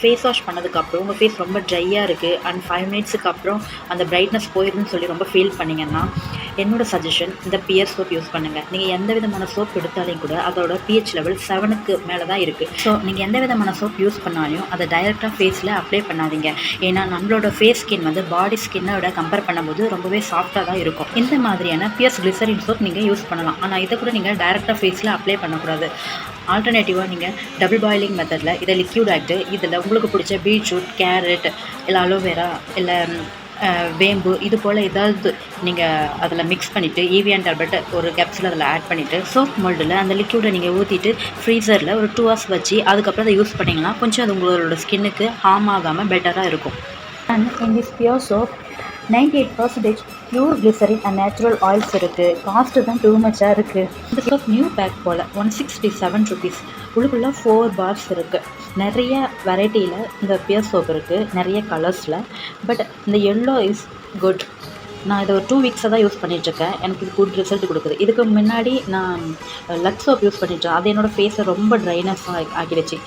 Face wash பண்ணதுக்கப்புறம் உங்கள் face ரொம்ப ட்ரையாக இருக்குது அண்ட் ஃபைவ் மினிட்ஸுக்கு அப்புறம் அந்த பிரைட்னஸ் போயிருதுன்னு சொல்லி ரொம்ப ஃபீல் பண்ணிங்கன்னா என்னோட சஜஷன் இந்த பியர் சோப் யூஸ் பண்ணுங்கள் நீங்கள் எந்த விதமான சோப் எடுத்தாலையும் கூட அதோட பிஹெச் லெவல் செவனுக்கு மேலே தான் இருக்குது ஸோ நீங்கள் எந்த விதமான சோப் யூஸ் பண்ணாலும் அதை டைரெக்டாக ஃபேஸில் அப்ளை பண்ணாதீங்க. ஏன்னா நம்மளோட ஃபேஸ் ஸ்கின் வந்து பாடி ஸ்கின்னோட கம்பேர் பண்ணும்போது ரொம்பவே சாஃப்டாக தான் இருக்கும். இந்த மாதிரியான பியர்ஸ் கிளிசரின் சோப் நீங்கள் யூஸ் பண்ணலாம். ஆனால் இதை கூட நீங்கள் டைரெக்டாக ஃபேஸில் அப்ளை பண்ணக்கூடாது. ஆல்டர்னேட்டிவாக நீங்கள் டபுள் பாயிலிங் மெத்தடில் இதை லிக்யூட் ஆகிட்டு இதில் உங்களுக்கு பிடிச்ச பீட்ரூட் கேரட் இல்லை அலோவேரா இல்லை வேம்பு இது போல் ஏதாவது நீங்கள் அதில் மிக்ஸ் பண்ணிவிட்டு ஈவியன் டேப்லெட் ஒரு கேப்சூல் அதில் ஆட் பண்ணிவிட்டு சோப் மோல்டில் அந்த லிக்யூடை நீங்கள் ஊற்றிட்டு ஃப்ரீசரில் ஒரு டூ ஹவர்ஸ் வச்சு அதுக்கப்புறம் அதை யூஸ் பண்ணிங்கன்னா கொஞ்சம் அது உங்களோட ஸ்கின்னுக்கு ஹார்ம் ஆகாமல் பெட்டராக இருக்கும். And in this pure soap ninety eight percentage pure glycerin and natural oils இருக்குது காஸ்ட்டு தான் டூ மச்சாக இருக்குது இந்த நியூ பேக் போல் ஒன் சிக்ஸ்டி செவன் ருபீஸ் உள்ளுக்குள்ளே ஃபோர் பார்ஸ் இருக்குது நிறைய வெரைட்டியில் இந்த பியர் சோப் இருக்குது நிறைய கலர்ஸில் பட் இந்த எல்லோ இஸ் குட் நான் இதை ஒரு டூ வீக்ஸாக தான் யூஸ் பண்ணிகிட்ருக்கேன் எனக்கு இது குட் ரிசல்ட் கொடுக்குது. இதுக்கு முன்னாடி நான் லக் சோப் யூஸ் பண்ணிட்டேன். அது என்னோடய ஃபேஸை ரொம்ப ட்ரைனஸ் ஆக்கிடுச்சு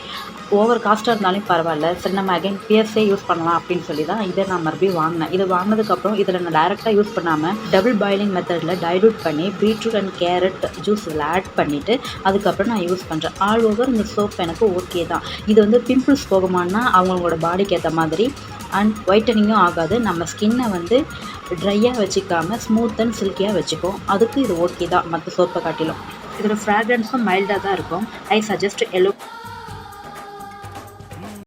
ஓவர் காஸ்ட்டாக இருந்தாலும் பரவாயில்ல. சரி நம்ம அகைன் பியர்ஸே யூஸ் பண்ணலாம் அப்படின்னு சொல்லி தான் இதை நான் மறுபடியும் வாங்கினேன். இது வாங்கினதுக்கப்புறம் இதில் நான் டைரெக்டாக யூஸ் பண்ணாமல் டபுள் பாயிலிங் மெத்தடில் டைலூட் பண்ணி பீட்ரூட் அண்ட் கேரட் ஜூஸ் இதில் ஆட் பண்ணிவிட்டு அதுக்கப்புறம் நான் யூஸ் பண்ணுறேன் ஆல் ஓவர் இந்த சோப் எனக்கு ஓகே தான். இது வந்து பிம்பிள்ஸ் போகுமான்னா அவங்களோட பாடிக்கு ஏற்ற மாதிரி அண்ட் ஒயிட்டனிங்கும் ஆகாது. நம்ம ஸ்கின்னை வந்து ட்ரையாக வச்சுக்காமல் ஸ்மூத் அண்ட் சில்கியாக வச்சுக்கும் அதுக்கு இது ஓகே தான் மற்ற சோப்பை காட்டிலும். இதோட ஃப்ராக்ரன்ஸும் மைல்டாக தான் இருக்கும். I suggest yellow